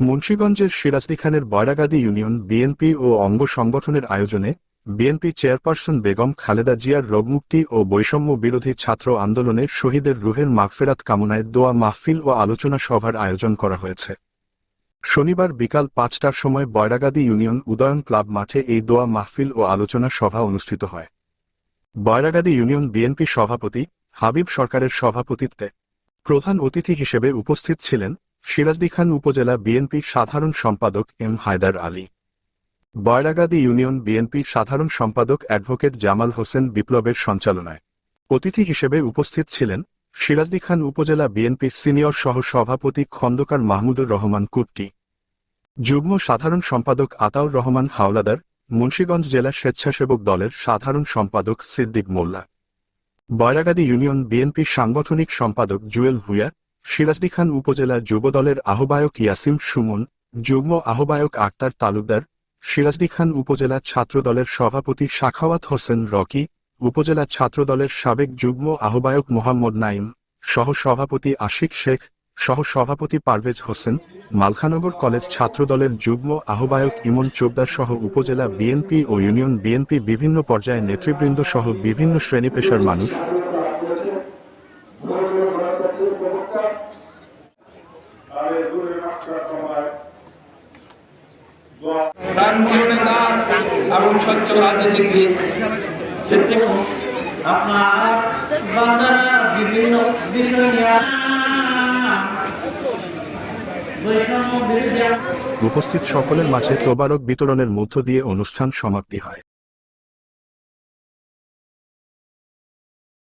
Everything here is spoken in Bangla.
মুন্সীগঞ্জের সিরাজদি খানের বয়রাগাদি ইউনিয়ন বিএনপি ও অঙ্গ সংগঠনের আয়োজনে বিএনপি চেয়ারপারসন বেগম খালেদা জিয়ার রোগমুক্তি ও বৈষম্য বিরোধী ছাত্র আন্দোলনে শহীদের রুহের মাগফেরাত কামনায় দোয়া মাহফিল ও আলোচনা সভার আয়োজন করা হয়েছে। শনিবার বিকাল পাঁচটার সময় বয়রাগাদি ইউনিয়ন উদয়ন ক্লাব মাঠে এই দোয়া মাহফিল ও আলোচনা সভা অনুষ্ঠিত হয়। বয়রাগাদি ইউনিয়ন বিএনপি সভাপতি হাবিব সরকারের সভাপতিত্বে প্রধান অতিথি হিসেবে উপস্থিত ছিলেন সিরাজদি খান উপজেলা বিএনপি সাধারণ সম্পাদক M Haidar Ali. Boyragadi union BNP সাধারণ সম্পাদক অ্যাডভোকেট জামাল হোসেন বিপ্লবের সঞ্চালনায়। অতিথি হিসেবে উপস্থিত ছিলেন সিরাজদি খান উপজেলা বিএনপি সিনিয়র সহ সভাপতি খন্দকার মাহমুদুর রহমান কুট্টি। যুগ্ম সাধারণ সম্পাদক আতাউর রহমান হাওলাদার, মুন্সীগঞ্জ জেলা স্বেচ্ছাসেবক দলের সাধারণ সম্পাদক সিদ্দিক মোল্লা। বয়রাগাদি ইউনিয়ন বিএনপি সাংগঠনিক সম্পাদক জুয়েল ভুয়া সিরাজদি খান উপজেলা যুবদলের আহ্বায়ক ইয়াসিম সুমন, যুগ্ম আহ্বায়ক আক্তার তালুকদার সিরাজদি খান উপজেলা ছাত্রদলের সভাপতি শাখাওয়াত হোসেন রকি, উপজেলা ছাত্রদলের সাবেক যুগ্ম আহ্বায়ক মোহাম্মদ নাইম, সহ সভাপতি আশিক শেখ, সহ সভাপতি পারভেজ হোসেন, মালখানগর কলেজ ছাত্রদলের যুগ্ম আহ্বায়ক ইমন চোপদার সহ উপজেলা বিএনপি ও ইউনিয়ন বিএনপি বিভিন্ন পর্যায়ে নেতৃবৃন্দ সহ বিভিন্ন শ্রেণি পেশার মানুষ। প্রাণপ্রিয় নেতা এবং স্বচ্ছ রাজনীতিবিদ আপনার বিভিন্ন বিষয় নিয়ে উপস্থিত সকলের মাঝে তোবারক বিতরণের মধ্য দিয়ে অনুষ্ঠান সমাপ্তি হয়।